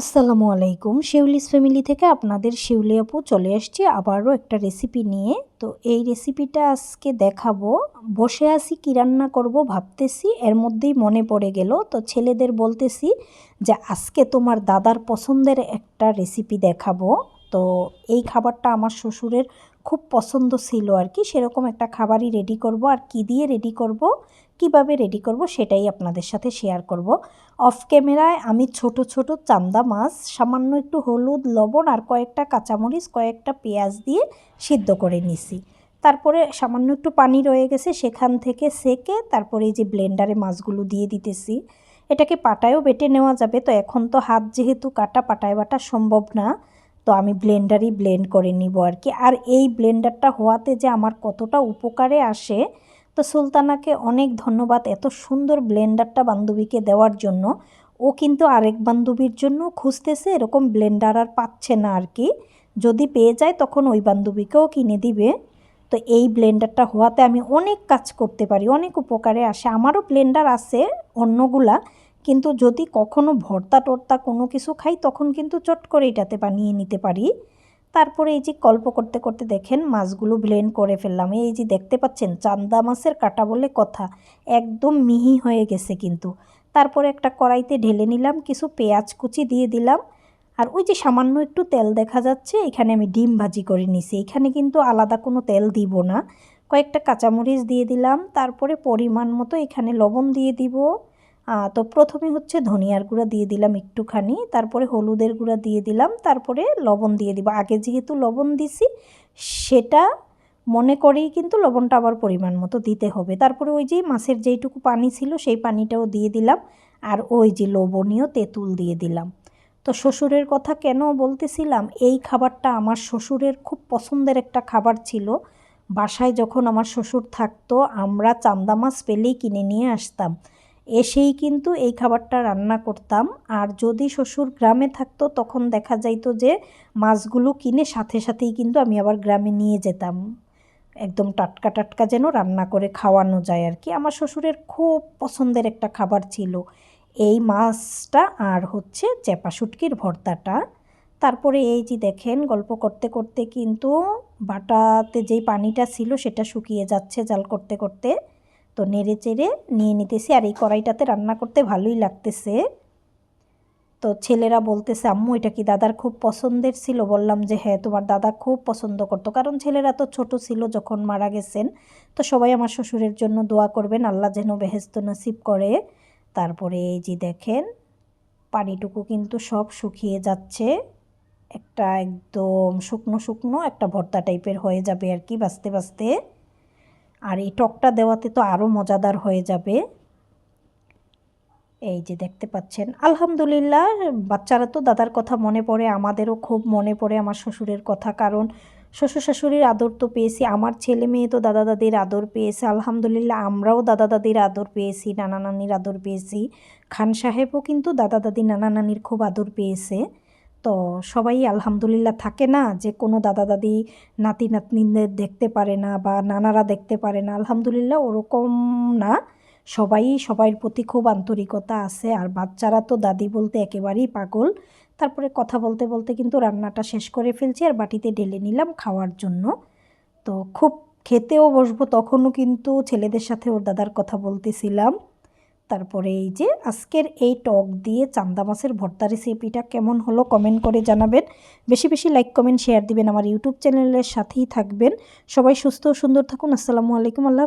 আসসালামু আলাইকুম। শিউলিস ফ্যামিলি থেকে আপনাদের শিউলি আপু চলে আসছি আবারও একটা রেসিপি নিয়ে। তো এই রেসিপিটা আজকে দেখাবো। বসে আসি কী রান্না করব ভাবতেছি, এর মধ্যেই মনে পড়ে গেল। তো ছেলেদের বলতেছি যে আজকে তোমার দাদার পছন্দের একটা রেসিপি দেখাবো। তো এই খাবারটা আমার শ্বশুরের খুব পছন্দ ছিল আর কি, সেরকম একটা খাবারই রেডি করব। আর কি দিয়ে রেডি করব, কীভাবে রেডি করব সেটাই আপনাদের সাথে শেয়ার করব। অফ ক্যামেরায় আমি ছোট ছোট চান্দা মাছ, সামান্য একটু হলুদ, লবণ আর কয়েকটা কাঁচামরিচ, কয়েকটা পেঁয়াজ দিয়ে সিদ্ধ করে নিছি। তারপরে সামান্য একটু পানি রয়ে গেছে, সেখান থেকে সেকে তারপরে এই যে ব্লেন্ডারে মাছগুলো দিয়ে দিতেছি। এটাকে পাটায়ও বেটে নেওয়া যাবে, তো এখন তো হাত যেহেতু কাটা পাটায় বাটা সম্ভব না তো আমি ব্লেন্ডারই ব্লেন্ড করে নিব আর কি। আর এই ব্লেন্ডারটা হওয়াতে যে আমার কতটা উপকারে আসে, তো সুলতানাকে অনেক ধন্যবাদ এত সুন্দর ব্লেন্ডারটা বান্ধবীকে দেওয়ার জন্য। ও কিন্তু আরেক বান্ধবীর জন্য খুঁজতেছে, এরকম ব্লেন্ডার আর পাচ্ছে না আর কি। যদি পেয়ে যায় তখন ওই বান্ধবীকেও কিনে দিবে। তো এই ব্লেন্ডারটা হওয়াতে আমি অনেক কাজ করতে পারি, অনেক উপকারে আসে। আমারও ব্লেন্ডার আছে অন্যগুলা কিন্তু যদি কখনো ভর্তা টর্তা কোনো কিছু খাই, তখন কিন্তু চট করে এটাতে বানিয়ে নিতে পারি। তারপরে এই যে গল্প করতে করতে দেখেন, মাছগুলো ব্লেন্ড করে ফেললাম। এই যে দেখতে পাচ্ছেন, চান্দা মাছের কাটা বলে কথা, একদম মিহি হয়ে গেছে কিন্তু। তারপরে একটা কড়াইতে ঢেলে নিলাম, কিছু পেঁয়াজ কুচি দিয়ে দিলাম। আর ওই যে সামান্য একটু তেল দেখা যাচ্ছে, এখানে আমি ডিম ভাজি করে নিছি। এখানে কিন্তু আলাদা কোনো তেল দিব না। কয়েকটা কাঁচামরিচ দিয়ে দিলাম। তারপরে পরিমাণ মতো এখানে লবণ দিয়ে দিব। তো প্রথমে হচ্ছে ধনিয়ার গুঁড়া দিয়ে দিলাম একটুখানি, তারপরে হলুদের গুঁড়া দিয়ে দিলাম, তারপরে লবণ দিয়ে দিব। আগে যেহেতু লবণ দিছি, সেটা মনে করেই কিন্তু লবণটা আবার পরিমাণ মতো দিতে হবে। তারপরে ওই যে মাছের যেইটুকু পানি ছিল, সেই পানিটাও দিয়ে দিলাম, আর ওই যে লবণীয় তেঁতুল দিয়ে দিলাম। তো শ্বশুরের কথা কেন বলতেছিলাম, এই খাবারটা আমার শ্বশুরের খুব পছন্দের একটা খাবার ছিল। বাসায় যখন আমার শ্বশুর থাকতো, আমরা চান্দা মাছ পেলেই কিনে নিয়ে আসতাম। এসেই কিন্তু এই খাবারটা রান্না করতাম। আর যদি শ্বশুর গ্রামে থাকতো, তখন দেখা যাইতো যে মাছগুলো কিনে সাথে সাথেই কিন্তু আমি আবার গ্রামে নিয়ে যেতাম। একদম টাটকা টাটকা যেন রান্না করে খাওয়ানো যায় আর কি। আমার শ্বশুরের খুব পছন্দের একটা খাবার ছিল এই মাছটা আর হচ্ছে চেপা শুটকির ভর্তাটা। তারপরে এই যে দেখেন, গল্প করতে করতে কিন্তু বাটাতে যেই পানিটা ছিল সেটা শুকিয়ে যাচ্ছে জাল করতে করতে। তো নেড়ে চেড়ে নিয়ে নিতেছি আর এই কড়াইটাতে রান্না করতে ভালোই লাগতেছে। তো ছেলেরা বলতেছে, আম্মু, এটা কি দাদার খুব পছন্দের ছিল? বললাম যে হ্যাঁ তোমার দাদা খুব পছন্দ করতো। কারণ ছেলেরা তো ছোট ছিল যখন মারা গেছেন। তো সবাই আমার শ্বশুরের জন্য দোয়া করবেন, আল্লাহ যেন বেহেস্ত নসিব করে। তারপরে এই যে দেখেন, পানিটুকু কিন্তু সব শুকিয়ে যাচ্ছে। একটা একদম শুকনো শুকনো একটা ভর্তা টাইপের হয়ে যাবে আর কি, বাঁচতে বাঁচতে। আর এই টকটা দেওয়াতে তো আরও মজাদার হয়ে যাবে। এই যে দেখতে পাচ্ছেন, আলহামদুলিল্লাহ, বাচ্চারা তো দাদার কথা মনে পড়ে, আমাদেরও খুব মনে পড়ে আমার শ্বশুরের কথা, কারণ শ্বশুর শাশুড়ির আদর তো পেয়েছি, আমার ছেলে মেয়ে তো দাদা দাদির আদর পেয়েছে, আলহামদুলিল্লাহ আমরাও দাদা দাদির আদর পেয়েছি, নানা নানির আদর পেয়েছি, খান সাহেবও কিন্তু দাদা দাদি নানা নানির খুব আদর পেয়েছে। তো সবাই আলহামদুলিল্লাহ থাকে না যে কোনো দাদা দাদি, নাতি নাতনিদের দেখতে পারে না বা নানারা দেখতে পারে না। আলহামদুলিল্লাহ ওরকম না। সবাই, সবাইয়ের প্রতি খুব আন্তরিকতা আছে। আর বাচ্চারা তো দাদি বলতে একেবারেই পাগল। তারপরে কথা বলতে বলতে কিন্তু রান্নাটা শেষ করে ফেলছি আর বাটিতে ঢেলে নিলাম খাওয়ার জন্য। তো খুব খেতেও বসবো তখনও কিন্তু ছেলেদের সাথে ওর দাদার কথা বলতেছিলাম। তারপরে এই যে আজকের এই টক দিয়ে চান্দা মাছের ভর্তা রেসিপিটা কেমন হলো কমেন্ট করে জানাবেন। বেশি বেশি লাইক কমেন্ট শেয়ার দিবেন আমার ইউটিউব চ্যানেলের সাথেই থাকবেন। সবাই সুস্থ সুন্দর থাকুন। আসসালামু আলাইকুম। আল্লাহ